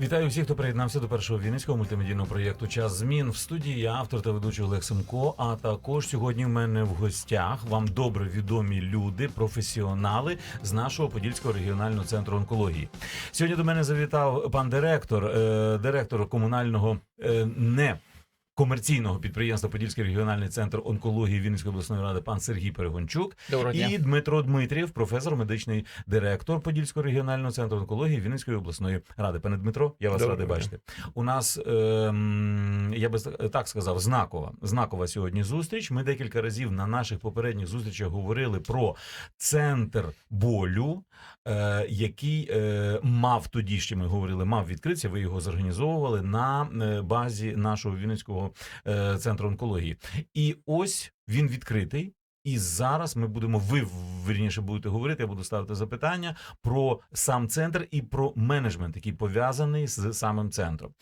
Вітаю всіх, хто приєднався до першого вінницького мультимедійного проєкту Час змін в студії. Я автор та ведучий Олег Семко. А також сьогодні в мене в гостях вам добре відомі люди, професіонали з нашого Подільського регіонального центру онкології. Сьогодні до мене завітав пан директор, е, директор комунального е, не. Комерційного підприємства Подільський регіональний центр онкології Вінницької обласної ради пан Сергій Перегончук і Дмитро Дмитрів, професор, медичний директор Подільського регіонального центру онкології Вінницької обласної ради. Пане Дмитро, я вас радий бачити. У нас ем, я би так сказав, знакова знакова сьогодні зустріч. Ми декілька разів на наших попередніх зустрічах говорили про центр болю, е, який е, мав тоді ще ми говорили, мав відкритися. Ви його зорганізовували на е, базі нашого Вінницького е, центру онкології. І ось він відкритий. І зараз ми будемо, ви вірніше будете говорити, я буду ставити запитання про сам центр і про менеджмент, який пов'язаний з самим центром.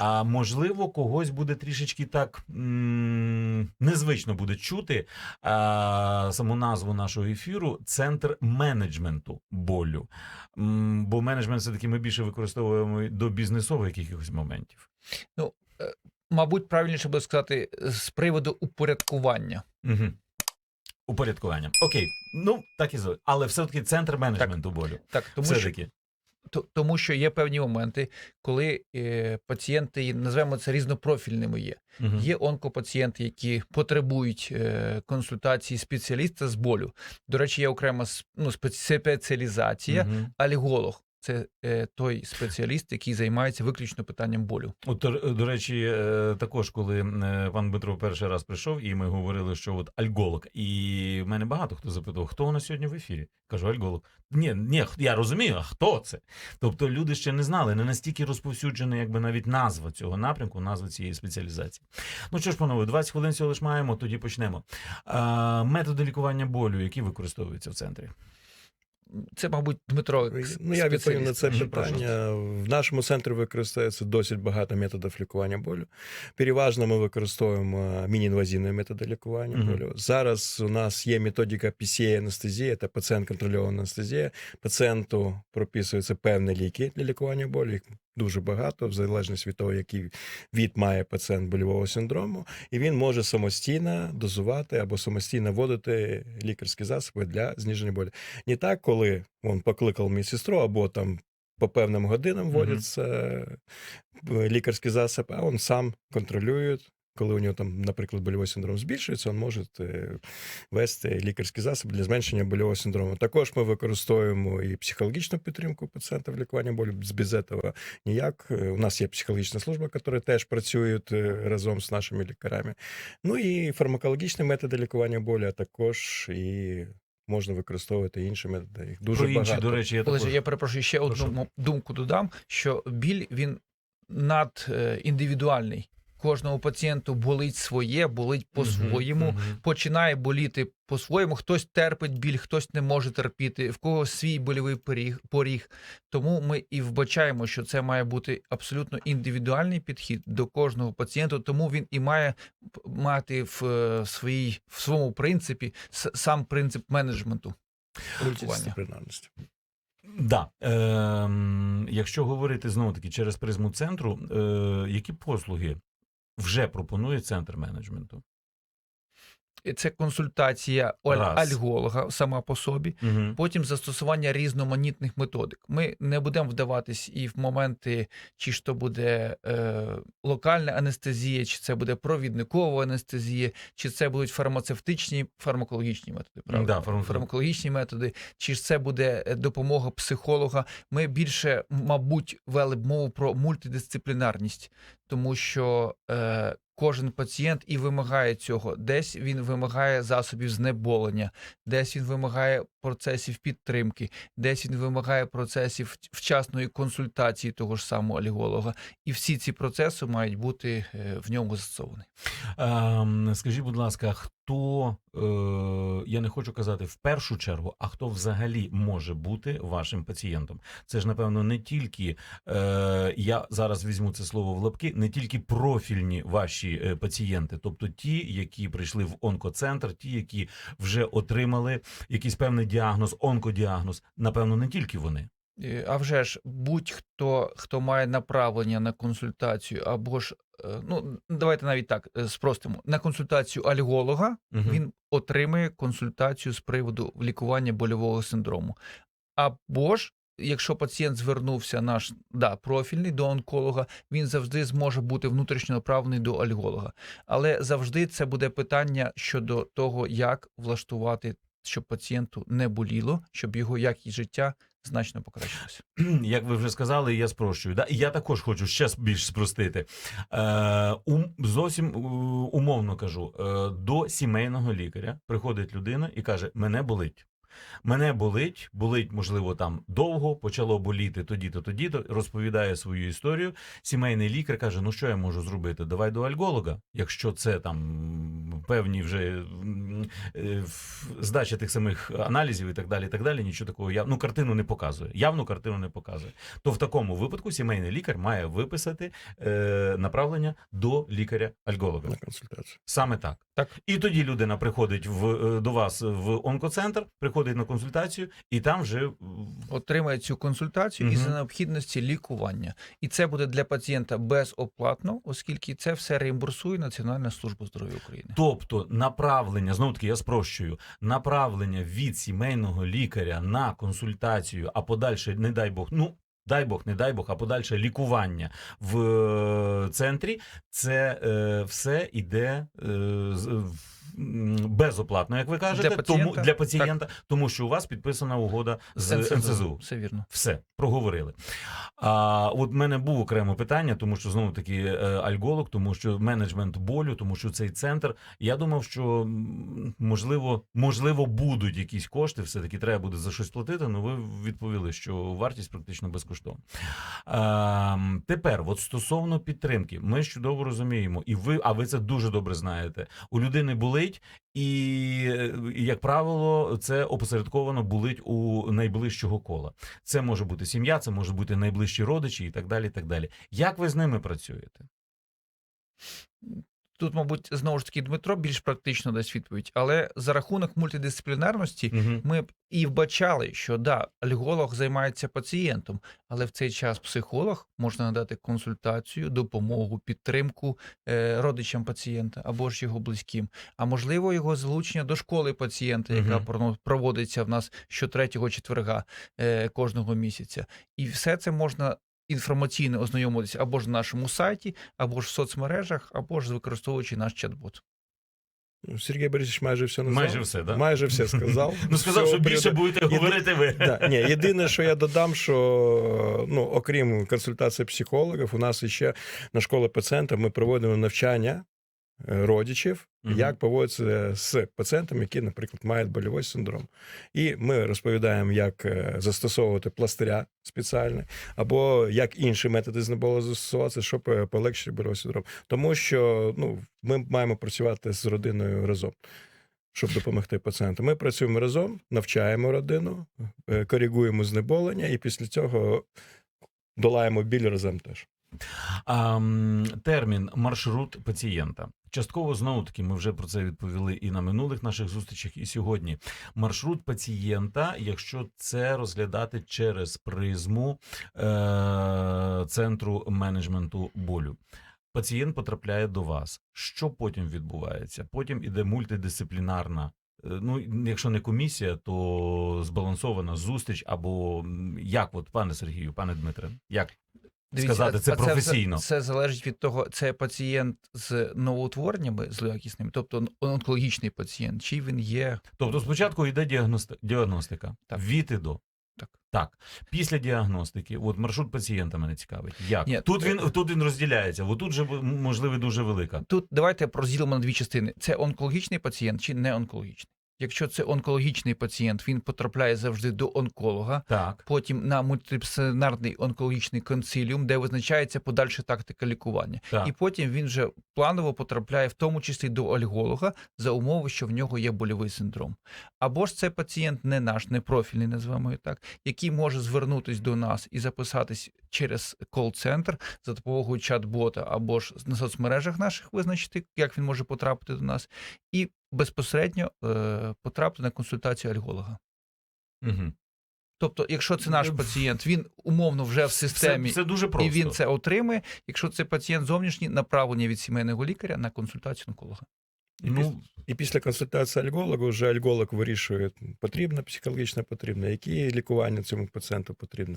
А можливо, когось буде трішечки так м- незвично буде чути а, саму назву нашого ефіру центр менеджменту болю. М, бо менеджмент все-таки ми більше використовуємо до бізнесових якихось моментів. Мабуть, правильніше буде сказати з приводу упорядкування. Угу. Упорядкування. Окей, ну так і зробили. Але все-таки центр менеджменту болю. Так, тому що, Все-таки. то- тому що є певні моменти, коли е, пацієнти, називаємо це різнопрофільними є. Мгм. Є онкопацієнти, які потребують е, консультації спеціаліста з болю. До речі, є окрема ну, спеціалізація, Мгм. аліголог. Це е, той спеціаліст, який займається виключно питанням болю. От, до, до речі, е, також, коли е, пан Дмитро перший раз прийшов, і ми говорили, що от альголог, і в мене багато хто запитував, хто у нас сьогодні в ефірі? Кажу, альголог. Ні, ні, я розумію, а хто це? Тобто люди ще не знали, не настільки розповсюджена, якби навіть назва цього напрямку, назва цієї спеціалізації. Ну що ж, панове, 20 хвилин всього лиш маємо, тоді почнемо. Методи лікування болю, які використовуються в центрі. Це, мабуть, Дмитро. Ну, я відповім на це питання. В нашому центрі використовується досить багато методів лікування болю. Переважно ми використовуємо міні-інвазивні методи лікування Мгм. болю. Зараз у нас є методика PCA анестезія, це пацієнт контрольована анестезія. Пацієнту прописуються певні ліки для лікування болю. Їх дуже багато, в залежності від того, який від має пацієнт больового синдрому, і він може самостійно дозувати або самостійно вводити лікарські засоби для зниження болю. Не так, коли він покликав медсестру, або там по певним годинам вводяться mm -hmm. лікарські засоби, а він сам контролює. Коли у нього там, наприклад, больовий синдром збільшується, він може е, вести лікарський засіб для зменшення больового синдрому. Також ми використовуємо і психологічну підтримку пацієнта в лікуванні болю. Без цього ніяк. Е, У нас є психологічна служба, яка теж працює е, разом з нашими лікарями. Ну і фармакологічні методи лікування болю, а також і можна використовувати інші методи. Їх дуже Про інші, багато. до речі, я також... я перепрошую, ще Прошу. одну думку додам, що біль він над е, індивідуальний. Кожному пацієнту болить своє, болить по-своєму, Мгм, мгм. починає боліти по-своєму. Хтось терпить біль, хтось не може терпіти, в когось свій больовий поріг, поріг. Тому ми і вбачаємо, що це має бути абсолютно індивідуальний підхід до кожного пацієнта. Тому він і має мати в, е, своїй в своєму принципі с- сам принцип менеджменту. Мультидисциплінарності. Да. Ем, якщо говорити знову таки через призму центру, е, які послуги вже пропонує центр менеджменту? Це консультація Раз. альголога сама по собі. Угу. Потім застосування різноманітних методик. Ми не будемо вдаватись і в моменти, чи ж то буде е, локальна анестезія, чи це буде провідникова анестезія, чи це будуть фармацевтичні фармакологічні методи. Правда? Да, фарм- Фармакологічні методи, чи ж це буде е, допомога психолога. Ми більше, мабуть, вели б мову про мультидисциплінарність, тому що е, кожен пацієнт і вимагає цього. Десь він вимагає засобів знеболення, десь він вимагає процесів підтримки, десь він вимагає процесів вчасної консультації того ж самого аліголога. І всі ці процеси мають бути е, в ньому застосовані. Ем, скажіть, будь ласка, хто, е, я не хочу казати в першу чергу, а хто взагалі може бути вашим пацієнтом? Це ж, напевно, не тільки, е, я зараз візьму це слово в лапки, не тільки профільні ваші е, пацієнти, тобто ті, які прийшли в онкоцентр, ті, які вже отримали якийсь певний діагноз, онкодіагноз, напевно, не тільки вони. Е, А вже ж будь-хто, хто має направлення на консультацію, або ж, ну давайте навіть так е, спростимо, на консультацію альголога, Мгм. він отримує консультацію з приводу лікування больового синдрому. Або ж, якщо пацієнт звернувся наш да, профільний до онколога, він завжди зможе бути внутрішньо направлений до альголога. Але завжди це буде питання щодо того, як влаштувати, щоб пацієнту не боліло, щоб його якість життя значно покращилася. Як ви вже сказали, я спрощую. Да? І я також хочу ще більш спростити. Е, ум, зовсім е, умовно кажу: е, до сімейного лікаря приходить людина і каже: Мене болить. Мене болить, болить, можливо, там довго, почало боліти тоді-то, тоді-то, розповідає свою історію. Сімейний лікар каже: Ну що я можу зробити? Давай до альголога, якщо це там певні вже здача тих самих аналізів і так далі. і так далі, Нічого такого я ну картину не показує. Явну картину не показує. То в такому випадку сімейний лікар має виписати е, направлення до лікаря-альголога. на консультацію. Саме так. Так. І тоді людина приходить в, е, до вас в онкоцентр, приходить на консультацію, і там вже Отримає цю консультацію і за необхідності лікування. І це буде для пацієнта безоплатно, оскільки це все реімбурсує Національна служба здоров'я України. Тобто направлення, знову таки я спрощую, направлення від сімейного лікаря на консультацію, а подальше, не дай Бог, ну. Дай Бог, не дай Бог, а подальше лікування в е, центрі, це е, все йде е, в- безоплатно, як ви кажете, Для тому пацієнта, для пацієнта, тому що у вас підписана угода з НСЗУ. Все вірно. Все, проговорили. А от в мене був окреме питання, тому що знову таки е, альголог, тому що менеджмент болю, тому що цей центр. Я думав, що можливо, можливо, будуть якісь кошти, все таки треба буде за щось платити. але ви відповіли, що вартість практично безкоштовна. А, тепер, от стосовно підтримки, ми ж чудово розуміємо, і ви, а ви це дуже добре знаєте. У людини болить, і, е, як правило, це опосередковано болить у найближчого кола. Це може бути сім'я, це може бути найближчі родичі і так далі. І так далі. Як ви з ними працюєте? Тут, мабуть, знову ж таки Дмитро більш практично дасть відповідь, але за рахунок мультидисциплінарності Угу. ми б і вбачали, що да, альголог займається пацієнтом, але в цей час психолог може надати консультацію, допомогу, підтримку е, родичам пацієнта або ж його близьким. А можливо, його залучення до школи пацієнта, яка проно- проводиться в нас щотретього четверга е, кожного місяця. І все це можна. Інформаційно ознайомитися або ж на нашому сайті, або ж в соцмережах, або ж використовуючи наш чат-бот. Ну, Сергій Борисович майже все назвав. Майже все, да? Майже все сказав. Ну сказав, що більше будете Єди- говорити ви. Да, ні, єдине, що я додам, що ну, окрім консультації психологів, у нас ще на школі пацієнта ми проводимо навчання родичів, Мгм. як поводитися з пацієнтами, які, наприклад, мають больовий синдром. І ми розповідаємо, як е, застосовувати пластиря спеціальні, або як інші методи знеболу застосувати, щоб е, полегшити больовий синдром. Тому що ну, ми маємо працювати з родиною разом. Щоб допомогти пацієнту, ми працюємо разом, навчаємо родину, е, коригуємо знеболення, і після цього долаємо біль разом теж. А, термін маршрут пацієнта. Частково знову таки ми вже про це відповіли і на минулих наших зустрічах, і сьогодні. Маршрут пацієнта, якщо це розглядати через призму е- центру менеджменту болю. Пацієнт потрапляє до вас. Що потім відбувається? Потім іде мультидисциплінарна. е, Ну, якщо не комісія, то збалансована зустріч, або як, от, пане Сергію, пане Дмитре, як сказати це а професійно? Це, це залежить від того, це пацієнт з новоутвореннями злоякісними, тобто онкологічний пацієнт, чи він є Тобто спочатку йде діагности... діагностика Так. від і до. Так. Так. Після діагностики, от маршрут пацієнта мене цікавить. Як? Ні, тут, е, він, тут він розділяється, бо тут же можливо дуже велика. тут. Давайте розділимо на дві частини: це онкологічний пацієнт чи не онкологічний. Якщо це онкологічний пацієнт, він потрапляє завжди до онколога. Так. Потім на мультидисциплінарний онкологічний консиліум, де визначається подальша тактика лікування. Так. І потім він вже планово потрапляє в тому числі до альголога за умови, що в нього є больовий синдром. Або ж це пацієнт не наш, не профільний, називаємо його так, який може звернутись до нас і записатись через кол-центр за допомогою чат-бота, або ж на соцмережах наших визначити, як він може потрапити до нас, і безпосередньо е, потрапити на консультацію альголога. Угу. Тобто, якщо це наш пацієнт, він умовно вже в системі. Це, це дуже просто. І він це отримує. Якщо це пацієнт зовнішній, направлення від сімейного лікаря на консультацію онколога. Ну, І після консультації альголога вже альголог вирішує, потрібно психологічно потрібно, які лікування цьому пацієнту потрібно.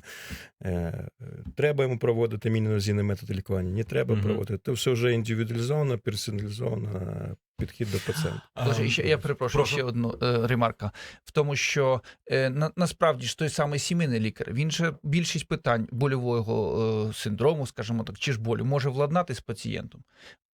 Е, е, треба йому проводити мінінозійний метод лікування, не треба Мгм. проводити. Це все вже індивідуалізовано, персоналізовано підхід до пацієнта. а, Дуже, ще, я перепрошую прошу. ще одну е, ремарка. В тому, що е, на, насправді ж той самий сімейний лікар, він же більшість питань больового е, синдрому, скажімо так, чи ж болю, може владнати з пацієнтом.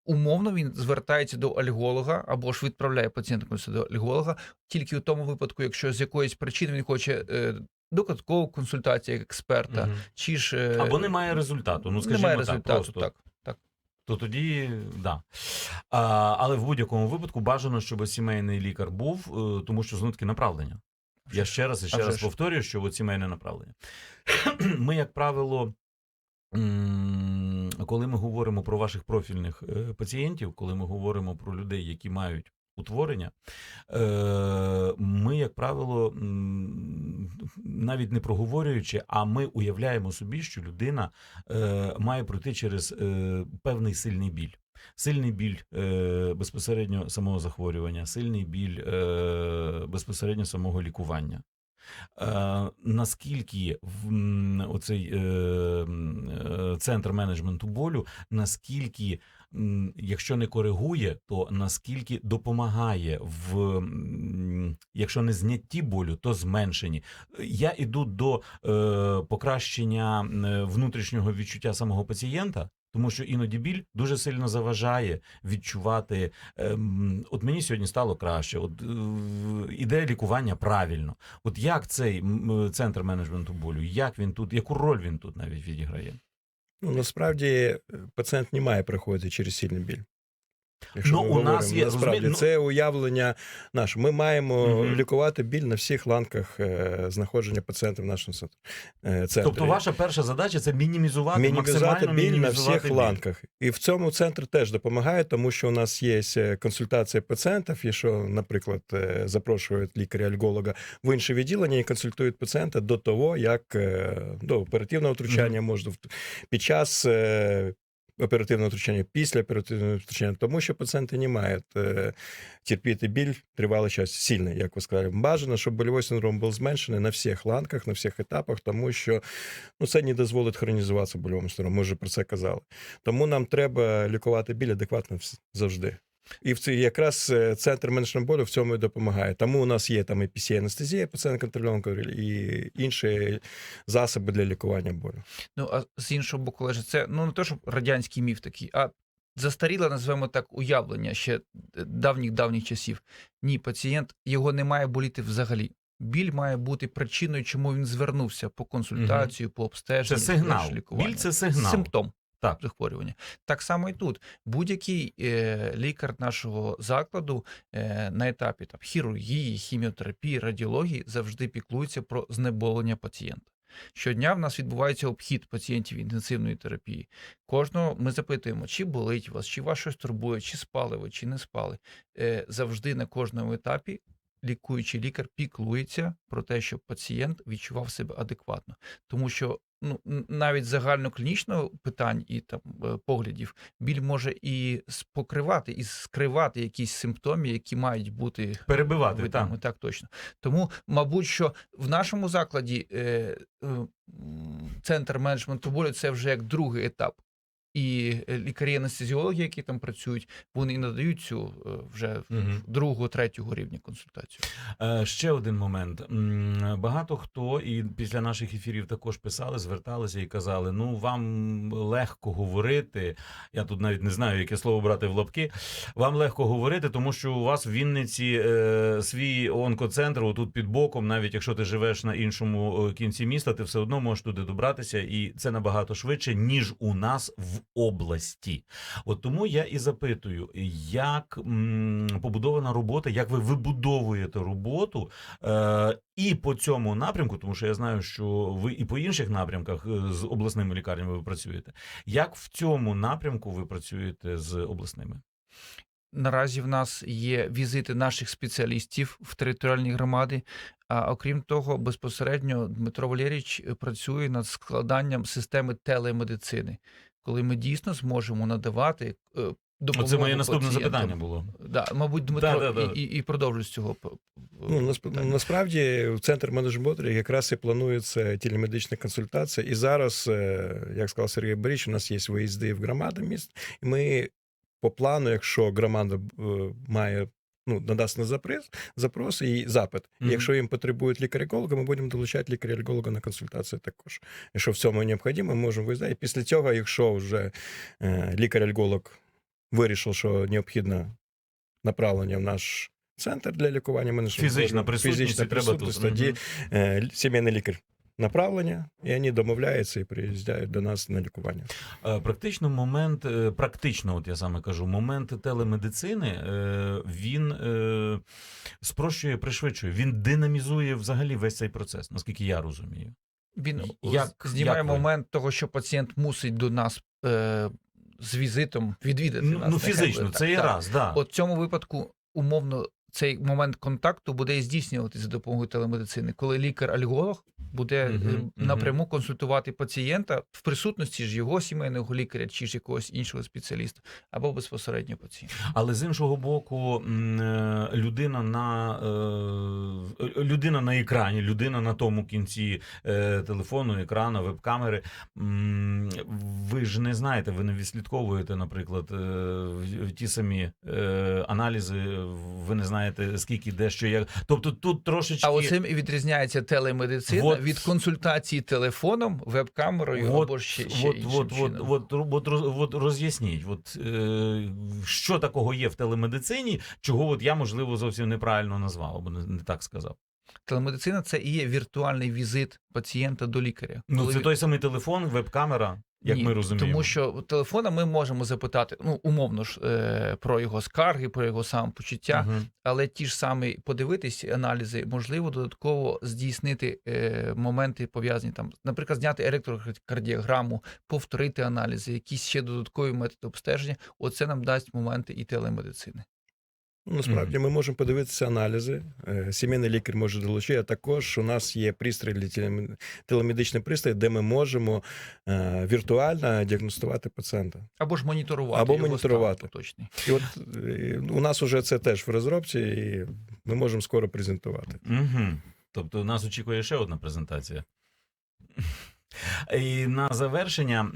Умовно він звертається до альголога або ж відправляє пацієнта до альголога тільки у тому випадку, якщо з якоїсь причини він хоче е, додаткову консультацію як експерта, Мгм. чи ж е, Або немає результату. Ну, скажімо немає так, результату. просто. так. то тоді да. А, але в будь-якому випадку бажано, щоб сімейний лікар був, е, тому що знову таки направлення. Я ще раз і ще А раз повторюю, що сімейне направлення. Ми, як правило, коли ми говоримо про ваших профільних е, пацієнтів, коли ми говоримо про людей, які мають утворення, е, ми, як правило, навіть не проговорюючи, а ми уявляємо собі, що людина е, має пройти через певний сильний біль. Сильний біль е, безпосередньо самого захворювання, сильний біль безпосередньо самого лікування. Е, наскільки в, оцей е, е, центр менеджменту болю, наскільки, якщо не коригує, то наскільки допомагає в, якщо не знятті болю, то зменшенні. Я іду до покращення внутрішнього відчуття самого пацієнта. Тому що іноді біль дуже сильно заважає відчувати. Ем, от мені сьогодні стало краще. От е, іде лікування правильно. От як цей центр менеджменту болю, як він тут, яку роль він тут навіть відіграє? Ну, насправді е, пацієнт не має проходити через сильний біль. Якщо Ну, ми у нас є, насправді ну- це уявлення наше. Ми маємо Мгм. лікувати біль на всіх ланках е, знаходження пацієнта в нашому центрі. е. Тобто, ваша перша задача це мінімізувати, мінімізувати максимально біль на всіх біль. ланках. І в цьому центр теж допомагає, тому що у нас є е, консультація пацієнтів, і що, наприклад, е, запрошують лікаря-альголога в інше відділення і консультують пацієнта до того, як до оперативного втручання, може в- під час. Оперативного втручання після оперативного втручання, тому що пацієнти не мають е, терпіти біль тривалий час сильний, як ви сказали. Бажано, щоб больовий синдром був зменшений на всіх ланках, на всіх етапах, тому що ну, це не дозволить хронізуватися больовому синдрому. Ми вже про це казали. Тому нам треба лікувати біль адекватно завжди. І в цей якраз е, центр менеджменту болю в цьому і допомагає. Тому у нас є там і PCA-анестезія, пацієнт контрольований, і інші засоби для лікування болю. Ну, а з іншого боку, лежить це ну не то, щоб радянський міф такий, а застаріле, називаємо так, уявлення ще давніх давніх часів. Ні, пацієнт його не має боліти взагалі. Біль має бути причиною, чому він звернувся по консультацію, по обстеженню, Це сигнал. Біль це сигнал. симптом Так. захворювання. Так само і тут. Будь-який е, лікар нашого закладу е, на етапі там, хірургії, хіміотерапії, радіології завжди піклується про знеболення пацієнта. Щодня в нас відбувається обхід пацієнтів інтенсивної терапії. Кожного ми запитуємо, чи болить вас, чи вас щось турбує, чи спали ви, чи не спали. Е, завжди на кожному етапі лікуючий лікар піклується про те, щоб пацієнт відчував себе адекватно. Тому що ну, навіть загальноклінічного питань і там е, поглядів біль може і с- покривати, і скривати якісь симптоми, які мають бути Перебивати, видимими. так. так точно. Тому, мабуть, що в нашому закладі е, е, центр менеджменту болю це вже як другий етап. І е, лікарі-анестезіологи, які там працюють, вони і надають цю е, вже Мгм. другого, третього рівня консультацію. Е, Ще один момент. Багато хто і після наших ефірів також писали, зверталися і казали: ну вам легко говорити. Я тут навіть не знаю, яке слово брати в лапки. Вам легко говорити, тому що у вас в Вінниці е, свій онкоцентр, отут під боком, навіть якщо ти живеш на іншому кінці міста, ти все одно можеш туди добратися, і це набагато швидше, ніж у нас в області. От тому я і запитую, як м, побудована робота, як ви вибудовуєте роботу е, і по цьому напрямку, тому що я знаю, що ви і по інших напрямках е, з обласними лікарнями ви працюєте. Як в цьому напрямку ви працюєте з обласними? Наразі в нас є візити наших спеціалістів в територіальні громади. А окрім того, безпосередньо Дмитро Валерійович працює над складанням системи телемедицини, коли ми дійсно зможемо надавати е, допомогу. Оце моє наступне пацієнтам. запитання було. Да, мабуть, Дмитро Да, да, да. І, і, і продовжує з цього. Ну, насп... насправді в центр менеджменту якраз і планується телемедична консультація. І зараз, е, як сказав Сергій Борисович, у нас є виїзди в громади міст, і ми по плану, якщо громада е, має. Ну, надасть на запрос, запрос і запит. І Мгм. якщо їм потребують лікаря-еколога, ми будемо долучати лікаря-еколога на консультацію також. Якщо в цьому необхідно, ми можемо виїздати. І після цього, якщо вже е, лікар-еколог вирішив, що необхідне направлення в наш центр для лікування, ми Фізична присутність фізична треба присутність, тут. тоді Мгм. е, сімейний лікар направлення, і вони домовляються і приїздять до нас на лікування. Е, Практично момент, е, практично, от я саме кажу, момент телемедицини е, він спрощує, пришвидшує, він динамізує взагалі весь цей процес, наскільки я розумію. Він Як- знімає як ви? момент того, що пацієнт мусить до нас е, з візитом відвідати Ну, нас. ну фізично, це так. раз, да. От в цьому випадку умовно цей момент контакту буде здійснюватися за допомогою телемедицини, коли лікар-альголог буде мгм. напряму консультувати пацієнта в присутності ж його сімейного лікаря чи ж якогось іншого спеціаліста, або безпосередньо пацієнта. Але з іншого боку, е, людина на е, людина на екрані, людина на тому кінці телефону, екрану, веб-камери. Ви ж не знаєте, ви не відслідковуєте, наприклад, ті самі аналізи. Ви не знаєте скільки, де що як. Тобто тут трошечки А оцим і відрізняється телемедицина. Від консультації телефоном, веб-камерою або ще, ще от, іншим от, от, чином. от, от, роз- от роз'ясніть, от, е, що такого є в телемедицині, чого от я, можливо, зовсім неправильно назвав, або не, не так сказав. Телемедицина це і є віртуальний візит пацієнта до лікаря. Ну, Коли це той самий телефон, веб-камера, як Ні, ми розуміємо. Тому що телефона ми можемо запитати, ну, умовно ж, е, про його скарги, про його самопочуття, Мгм. але ті ж самі подивитись аналізи, можливо, додатково здійснити е, моменти пов'язані там, наприклад, зняти електрокардіограму, повторити аналізи, якісь ще додаткові методи обстеження. Оце нам дасть моменти і телемедицини. Ну, Насправді ми можемо подивитися аналізи. Е, Сімейний лікар може долучити. А також у нас є пристрій для телем- телемедичний пристрій, де ми можемо е, віртуально діагностувати пацієнта. Або ж моніторувати. Або його моніторувати. стан. І от е, у нас вже це теж в розробці, і ми можемо скоро презентувати. Угу. Тобто нас очікує ще одна презентація. І на завершення е,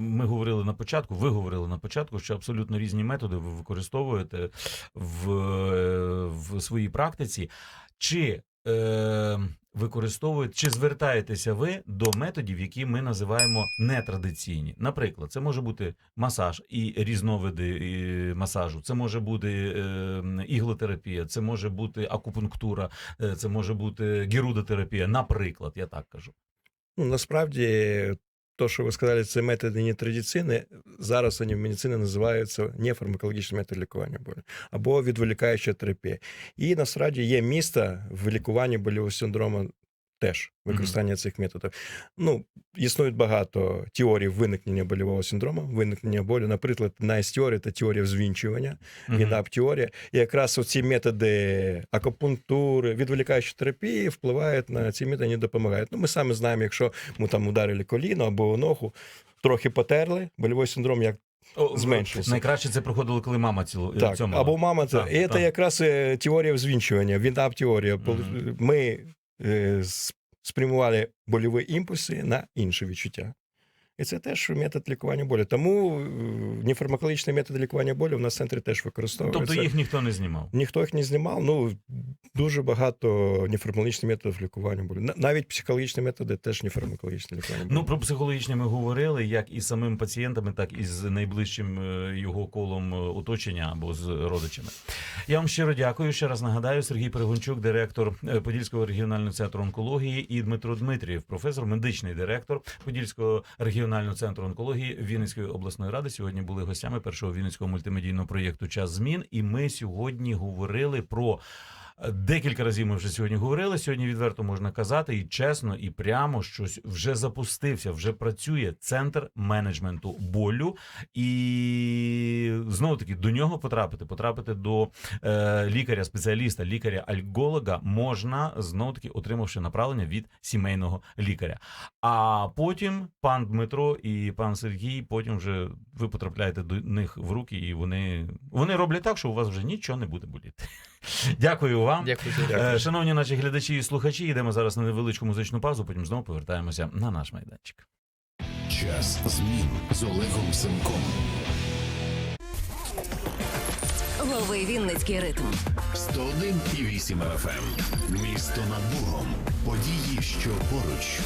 ми говорили на початку, ви говорили на початку, що абсолютно різні методи ви використовуєте в, е, в своїй практиці. Чи е, використовуєте, чи звертаєтеся ви до методів, які ми називаємо нетрадиційні? Наприклад, це може бути масаж і різновиди і масажу, це може бути е, іглотерапія, це може бути акупунктура, е, це може бути гірудотерапія. наприклад, я так кажу. Ну, насправді, то, що ви сказали, це методи нетрадиційні. Зараз вони в медицині називаються нефармакологічні методи лікування болю або відволікаюча терапія. І насправді є місто в лікуванні болівого синдрому теж використання цих методів. Ну, існує багато теорій виникнення больового синдрому, виникнення болю. Наприклад, теорій це теорія взвінчування. Гідап теорія. І якраз ці методи акупунктури, відволікаючої терапії впливають на ці методи, вони допомагають. Ну, ми самі знаємо, якщо ми там ударили коліно або ногу, трохи потерли, больовий синдром як зменшився. Найкраще це проходило, коли мама цілу так, цьому. або мама це. І це якраз е, теорія взвінчування, віндап теорія. Мгм. Ми е, с- спрямували больові імпульси на інші відчуття. І це теж метод лікування болю. Тому е, нефармакологічні методи лікування болю в нас в центрі теж використовуються. Тобто їх ніхто не знімав. Ніхто їх не знімав. Ну дуже багато нефармакологічних методів лікування болю. Навіть психологічні методи теж нефармакологічне лікування болю. Ну про психологічне ми говорили, як і з самим пацієнтами, так і з найближчим е, його колом е, оточення або з родичами. Я вам щиро дякую. Ще раз нагадаю, Сергій Перегончук, директор Подільського регіонального центру онкології, і Дмитро Дмитрієв, професор, медичний директор Подільського регіонального центру онкології Вінницької обласної ради. Сьогодні були гостями першого вінницького мультимедійного проєкту Час змін. І ми сьогодні говорили про Декілька разів ми вже сьогодні говорили. Сьогодні відверто можна казати і чесно, і прямо, що вже запустився, вже працює центр менеджменту болю, і знову таки до нього потрапити, потрапити до е, лікаря, спеціаліста, лікаря альголога можна знову таки отримавши направлення від сімейного лікаря. А потім пан Дмитро і пан Сергій, потім вже ви потрапляєте до них в руки, і вони, вони роблять так, що у вас вже нічого не буде боліти. Дякую вам. Дякую. Е, Шановні наші глядачі і слухачі, йдемо зараз на невеличку музичну паузу, потім знову повертаємося на наш майданчик. Час змін з Олегом Семком. Лови Вінницький ритм. 101,8 FM. Місто над Богом. Події, що поруч.